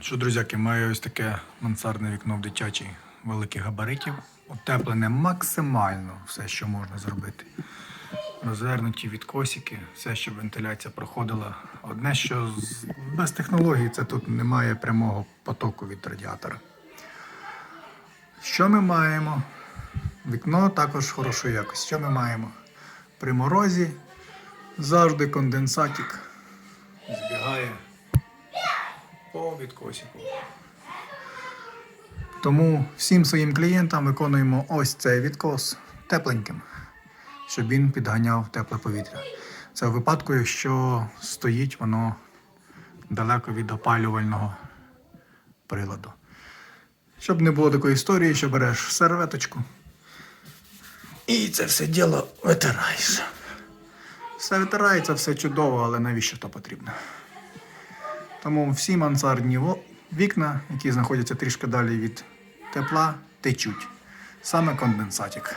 Що, друзяки, маю ось таке мансардне вікно в дитячий великих габаритів. Утеплене максимально все, що можна зробити. Розвернуті відкосики, все, щоб вентиляція проходила. Одне, що з- без технологій це тут немає прямого потоку від радіатора. Що ми маємо? Вікно також хорошої якості. Що ми маємо? При морозі завжди конденсатик збігає по відкосику. Тому всім своїм клієнтам виконуємо ось цей відкос тепленьким, щоб він підганяв тепле повітря. Це в випадку, якщо стоїть воно далеко від опалювального приладу. Щоб не було такої історії, що береш серветочку і це все діло витираєш. Все витирається, все чудово, але навіщо то потрібно? Тому всі мансардні вікна, які знаходяться трішки далі від тепла, течуть. Саме конденсатик.